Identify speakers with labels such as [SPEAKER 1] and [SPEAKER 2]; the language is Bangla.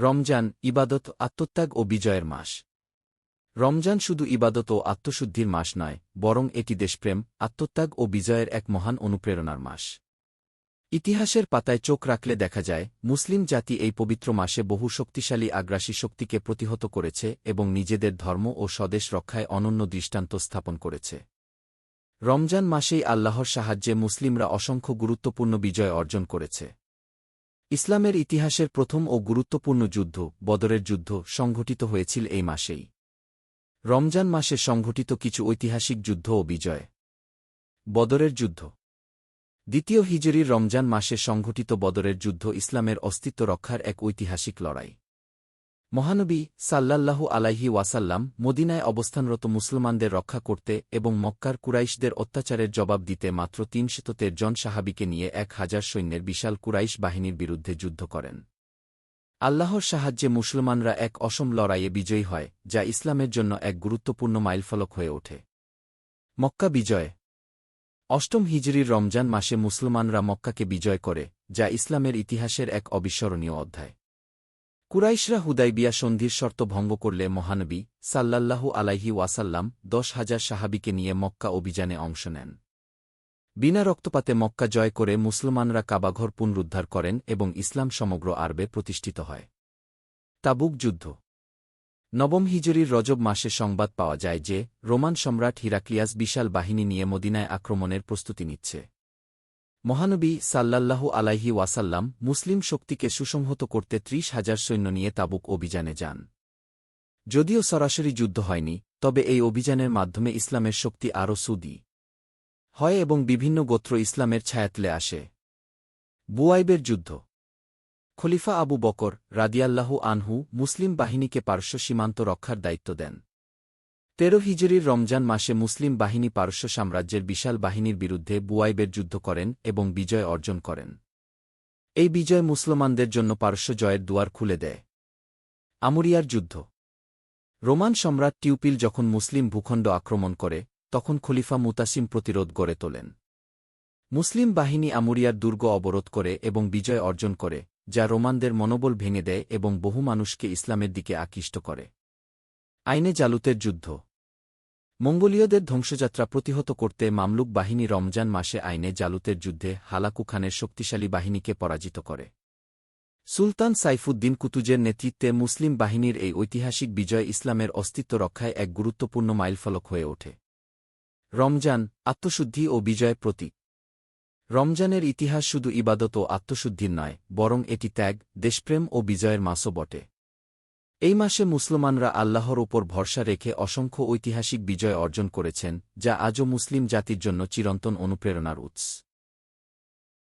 [SPEAKER 1] রমজান ইবাদত আত্মত্যাগ ও বিজয়ের মাস। রমজান শুধু ইবাদত ও আত্মশুদ্ধির মাস নয়, বরং এটি দেশপ্রেম, আত্মত্যাগ ও বিজয়ের এক মহান অনুপ্রেরণার মাস। ইতিহাসের পাতায় চোখ রাখলে দেখা যায়, মুসলিম জাতি এই পবিত্র মাসে বহু শক্তিশালী আগ্রাসী শক্তিকে প্রতিহত করেছে এবং নিজেদের ধর্ম ও স্বদেশ রক্ষায় অনন্য দৃষ্টান্ত স্থাপন করেছে। রমজান মাসেই আল্লাহর সাহায্যে মুসলিমরা অসংখ্য গুরুত্বপূর্ণ বিজয় অর্জন করেছে। ইসলামের ইতিহাসের প্রথম ও গুরুত্বপূর্ণ যুদ্ধ, বদরের যুদ্ধ, সংঘটিত হয়েছিল এই মাসেই। রমজান মাসে সংঘটিত কিছু ঐতিহাসিক যুদ্ধ ও বিজয়। বদরের যুদ্ধ। দ্বিতীয় হিজরির রমজান মাসে সংঘটিত বদরের যুদ্ধ ইসলামের অস্তিত্ব রক্ষার এক ঐতিহাসিক লড়াই। মহানবী সাল্লাল্লাহু আলাইহি ওয়াসাল্লাম মদিনায় অবস্থানরত মুসলমানদের রক্ষা করতে এবং মক্কার কুরাইশদের অত্যাচারের জবাব দিতে মাত্র তিন শততের জন সাহাবিকে নিয়ে এক হাজার সৈন্যের বিশাল কুরাইশ বাহিনীর বিরুদ্ধে যুদ্ধ করেন। আল্লাহর সাহায্যে মুসলমানরা এক অসম লড়াইয়ে বিজয়ী হয়, যা ইসলামের জন্য এক গুরুত্বপূর্ণ মাইলফলক হয়ে ওঠে। মক্কা বিজয় অষ্টম হিজরির রমজান মাসে মুসলমানরা মক্কাকে বিজয় করে, যা ইসলামের ইতিহাসের এক অবিস্মরণীয় অধ্যায়। কুরাইশরা হুদাইবিয়া সন্ধির শর্ত ভঙ্গ করলে মহানবী সাল্লাল্লাহু আলাইহি ওয়াসাল্লাম দশ হাজার সাহাবিকে নিয়ে মক্কা অভিযানে অংশ নেন। বিনা রক্তপাতে মক্কা জয় করে মুসলমানরা কাবাঘর পুনরুদ্ধার করেন এবং ইসলাম সমগ্র আরবে প্রতিষ্ঠিত হয়। তাবুক যুদ্ধ। নবম হিজুরির রজব মাসে সংবাদ পাওয়া যায় যে, রোমান সম্রাট হিরাক্লিয়াস বিশাল বাহিনী নিয়ে মদিনায় আক্রমণের প্রস্তুতি নিচ্ছে। মহানবী সাল্লাল্লাহু আলাইহি ওয়াসাল্লাম মুসলিম শক্তিকে সুসংহত করতে ত্রিশ হাজার সৈন্য নিয়ে তাবুক অভিযানে যান। যদিও সরাসরি যুদ্ধ হয়নি, তবে এই অভিযানের মাধ্যমে ইসলামের শক্তি আরও সুদি হয় এবং বিভিন্ন গোত্র ইসলামের ছায়াতলে আসে। বুয়াইবের যুদ্ধ খলিফা আবু বকর রাদিয়াল্লাহু আনহু মুসলিম বাহিনীকে পার্শ্ব সীমান্ত রক্ষার দায়িত্ব দেন। তেরো হিজরির রমজান মাসে মুসলিম বাহিনী পারস্য সাম্রাজ্যের বিশাল বাহিনীর বিরুদ্ধে বুয়াইবের যুদ্ধ করেন এবং বিজয় অর্জন করেন। এই বিজয় মুসলমানদের জন্য পারস্য জয়ের দুয়ার খুলে দেয়। আমুরিয়ার যুদ্ধ। রোমান সম্রাট টিউপিল যখন মুসলিম ভূখণ্ড আক্রমণ করে, তখন খলিফা মুতাসিম প্রতিরোধ গড়ে তোলেন। মুসলিম বাহিনী আমুরিয়ার দুর্গ অবরোধ করে এবং বিজয় অর্জন করে, যা রোমানদের মনোবল ভেঙে দেয় এবং বহু মানুষকে ইসলামের দিকে আকৃষ্ট করে। আইনে জালুতের যুদ্ধ। মঙ্গোলীয়দের ধ্বংসযাত্রা প্রতিহত করতে মামলুক বাহিনী রমজান মাসে আইনে জালুতের যুদ্ধে হালাকু খানের শক্তিশালী বাহিনীকে পরাজিত করে। সুলতান সাইফুদ্দিন কুতুজের নেতৃত্বে মুসলিম বাহিনীর এই ঐতিহাসিক বিজয় ইসলামের অস্তিত্ব রক্ষায় এক গুরুত্বপূর্ণ মাইলফলক হয়ে ওঠে। রমজান, আত্মশুদ্ধি ও বিজয় প্রতীক। রমজানের ইতিহাস শুধু ইবাদত ও আত্মশুদ্ধির নয়, বরং এটি ত্যাগ, দেশপ্রেম ও বিজয়ের মাসও বটে। এই মাসে মুসলমানরা আল্লাহর ওপর ভরসা রেখে অসংখ্য ঐতিহাসিক বিজয় অর্জন করেছেন, যা আজও মুসলিম জাতির জন্য চিরন্তন অনুপ্রেরণার উৎস।